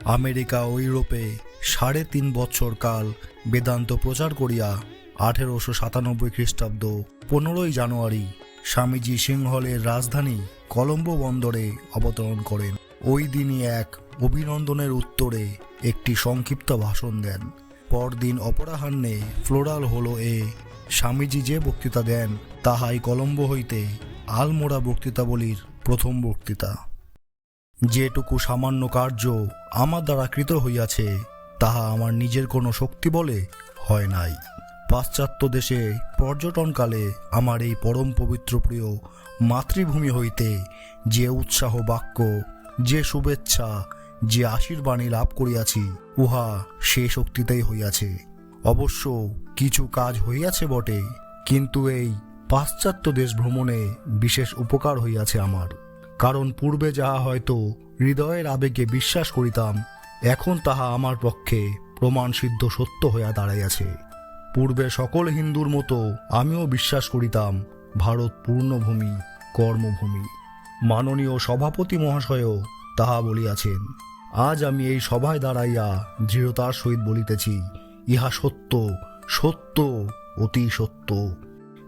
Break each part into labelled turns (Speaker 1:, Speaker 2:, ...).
Speaker 1: America ও ইউরোপে সাড়ে তিন বৎসর কাল বেদান্ত প্রচার করিয়া আঠেরোশো সাতানব্বই খ্রিস্টাব্দ পনেরোই জানুয়ারি স্বামীজি সিংহলের রাজধানী কলম্বো বন্দরে অবতরণ করেন। ওই দিনই এক অভিনন্দনের উত্তরে একটি সংক্ষিপ্ত ভাষণ দেন। পরদিন অপরাহ্নে ফ্লোরাল হলো এ, স্বামীজি যে বক্তৃতা দেন, তাহাই কলম্বো হইতে আলমোড়া বক্তৃতাবলীর প্রথম বক্তৃতা। যেটুকু সামান্য কার্য আমার দ্বারা কৃত হইয়াছে, তাহা আমার নিজের কোনো শক্তি বলে হয় নাই। পাশ্চাত্য দেশে পর্যটনকালে আমার এই পরম পবিত্র প্রিয় মাতৃভূমি হইতে যে উৎসাহ বাক্য, যে শুভেচ্ছা, যে আশীর্বাণী লাভ করিয়াছি, উহা সে শক্তিতেই হইয়াছে। অবশ্য কিছু কাজ হইয়াছে বটে, কিন্তু এই পাশ্চাত্য দেশ ভ্রমণে বিশেষ উপকার হইয়াছে আমার। কারণ পূর্বে যাহা হয়তো হৃদয়ের আবেগে বিশ্বাস করিতাম, এখন তাহা আমার পক্ষে প্রমাণ সিদ্ধ সত্য হইয়া দাঁড়াইয়াছে। পূর্বে সকল হিন্দুর মতো আমিও বিশ্বাস করিতাম, ভারত পূর্ণভূমি, কর্মভূমি। মাননীয় সভাপতি মহাশয়ও তাহা বলিয়াছেন। আজ আমি এই সভায় দাঁড়াইয়া দৃঢ়তার সহিত বলিতেছি, ইহা সত্য সত্য, অতি সত্য।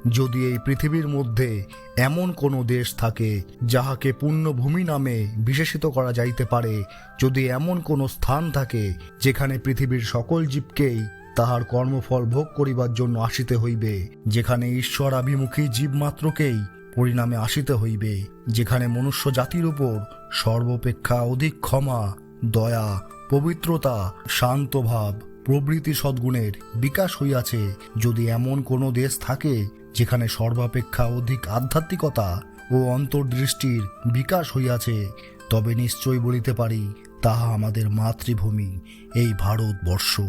Speaker 1: যদি এই পৃথিবীর মধ্যে এমন কোনো দেশ থাকে যাহাকে পুণ্যভূমি নামে বিশেষিত করা যাইতে পারে, যদি এমন কোনো স্থান থাকে যেখানে পৃথিবীর সকল জীবকেই তাহার কর্মফল ভোগ করিবার জন্য আসিতে হইবে, যেখানে ঈশ্বর আভিমুখী জীবমাত্রকেই পরিণামে আসিতে হইবে, যেখানে মনুষ্য জাতির উপর সর্বপেক্ষা অধিক ক্ষমা, দয়া, পবিত্রতা, শান্তভাব, প্রভৃতি সদ্গুণের বিকাশ হইয়াছে, যদি এমন কোনো দেশ থাকে যেখানে সর্বাপেক্ষা অধিক আধ্যাত্মিকতা ও অন্তর্দৃষ্টির বিকাশ হইয়াছে, তবে নিশ্চয় বলিতে পারি, তাহা আমাদের মাতৃভূমি, এই ভারতবর্ষ।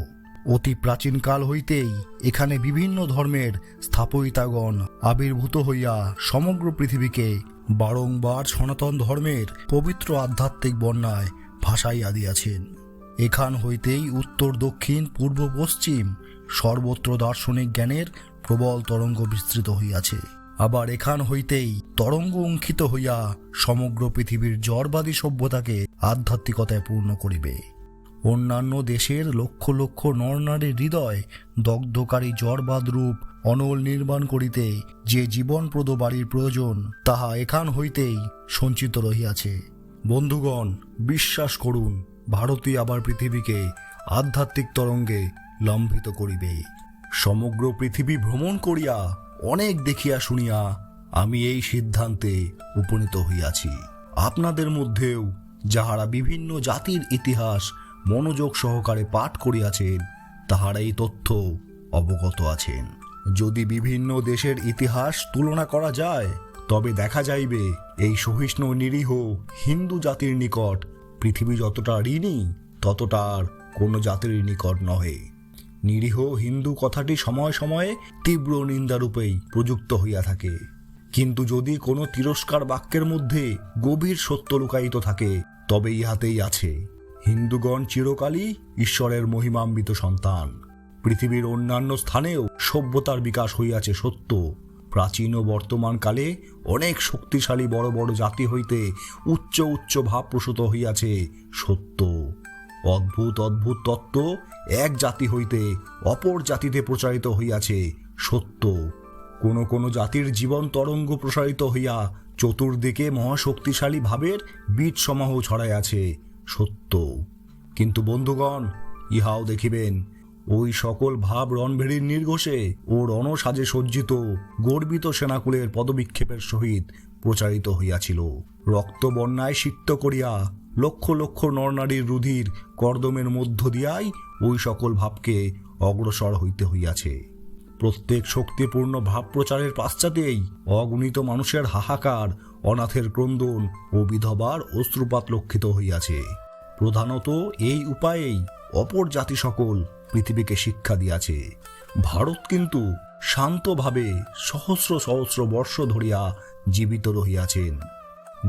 Speaker 1: অতি প্রাচীনকাল হইতেই এখানে বিভিন্ন ধর্মের স্থাপয়িতাগণ আবির্ভূত হইয়া সমগ্র পৃথিবীকে বারংবার সনাতন ধর্মের পবিত্র আধ্যাত্মিক বন্যায় ভাসাইয়া দিয়াছেন। এখান হইতেই উত্তর, দক্ষিণ, পূর্ব, পশ্চিম সর্বত্র দার্শনিক জ্ঞানের প্রবল তরঙ্গ বিস্তৃত হইয়াছে। আবার এখান হইতেই তরঙ্গ অঙ্কিত হইয়া সমগ্র পৃথিবীর জড়বাদী সভ্যতাকে আধ্যাত্মিকতায় পূর্ণ করিবে। অন্যান্য দেশের লক্ষ লক্ষ নরনারীর হৃদয় দগ্ধকারী জড়বাদ রূপ অনল নির্মাণ করিতে যে জীবনপ্রদ বাড়ির প্রয়োজন, তাহা এখান হইতেই সঞ্চিত রহিয়াছে। বন্ধুগণ, বিশ্বাস করুন, ভারতই আবার পৃথিবীকে আধ্যাত্মিক তরঙ্গে লম্বিত করিবে। সমগ্র পৃথিবী ভ্রমণ করিয়া অনেক দেখিয়া শুনিয়া আমি এই সিদ্ধান্তে উপনীত হইয়াছি। আপনাদের মধ্যেও যাহারা বিভিন্ন জাতির ইতিহাস মনোযোগ সহকারে পাঠ করিয়াছেন, তাহারা এই তথ্য অবগত আছেন। যদি বিভিন্ন দেশের ইতিহাস তুলনা করা যায়, তবে দেখা যাইবে এই সহিষ্ণু নিরীহ হিন্দু জাতির নিকট পৃথিবী যতটা ঋণী, ততটা আর কোনো জাতির নিকট নহে। নিরীহ হিন্দু কথাটি সময় সময়ে তীব্র নিন্দারূপেই প্রযুক্ত হইয়া থাকে। কিন্তু যদি কোনো তিরস্কার বাক্যের মধ্যে গভীর সত্য লুকায়িত থাকে, তবে ইহাতেই আছে। হিন্দুগণ চিরকালই ঈশ্বরের মহিমান্বিত সন্তান। পৃথিবীর অন্যান্য স্থানেও সভ্যতার বিকাশ হইয়াছে সত্য। প্রাচীন ও বর্তমান কালে অনেক শক্তিশালী বড় বড় জাতি হইতে উচ্চ উচ্চ ভাব প্রসূত হইয়াছে সত্য। অদ্ভুত অদ্ভুত তত্ত্ব এক জাতি হইতে অপর জাতিতে প্রচারিত হইয়াছে, সত্য। কোন কোন জাতির জীবন তরঙ্গ প্রসারিত হইয়া চতুর্দিকে মহাশক্তিশালী ভাবের বীজ সমাহ ছড়াইয়াছে, সত্য। কিন্তু বন্ধুগণ, ইহাও দেখিবেন, ওই সকল ভাব রণভেরীর নির্ঘোষে ও রণসাজে সজ্জিত গর্বিত সেনাকুলের পদবিক্ষেপের সহিত প্রচারিত হইয়াছিল। রক্ত বন্যায় সিক্ত করিয়া লক্ষ লক্ষ নরনারীর রুধির কর্দমের মধ্য দিয়াই ওই সকল ভাবকে অগ্রসর হইতে হইয়াছে। প্রত্যেক শক্তিপূর্ণ ভাব প্রচারের পাশ্চাতেই অগণিত মানুষের হাহাকার, অনাথের ক্রন্দন ও বিধবার অশ্রুপাত লক্ষিত হইয়াছে। প্রধানত এই উপায়েই অপর জাতি সকল পৃথিবীকে শিক্ষা দিয়াছে। ভারত কিন্তু শান্তভাবে সহস্র সহস্র বর্ষ ধরিয়া জীবিত রহিয়াছেন।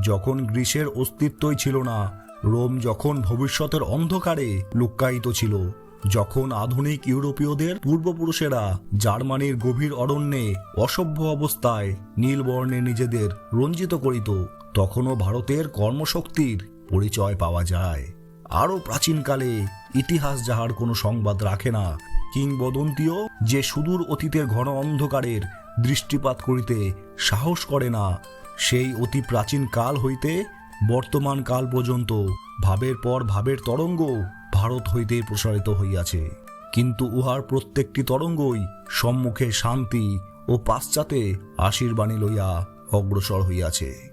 Speaker 1: যখন গ্রীসের অস্তিত্বই ছিল না, রোম যখন ভবিষ্যতের অন্ধকারে লুক্কায়িত ছিল, যখন আধুনিক ইউরোপীয়দের পূর্বপুরুষেরা জার্মানির গভীর অরণ্যে অসভ্য অবস্থায় নীলবর্ণে নিজেদের রঞ্জিত করিত, তখনও ভারতের কর্মশক্তির পরিচয় পাওয়া যায়। আরও প্রাচীনকালে ইতিহাস যাহার কোনো সংবাদ রাখে না, কিংবদন্তীও যে সুদূর অতীতের ঘন অন্ধকারের দৃষ্টিপাত করিতে সাহস করে না সেই অতি প্রাচীন কাল হইতে বর্তমান কাল পর্যন্ত ভাবের পর ভাবের তরঙ্গ ভারত হইতে প্রসারিত হইয়াছে। কিন্তু উহার প্রত্যেকটি তরঙ্গই সম্মুখে শান্তি ও পাশ্চাতে আশীর্বাণী লইয়া অগ্রসর হইয়াছে।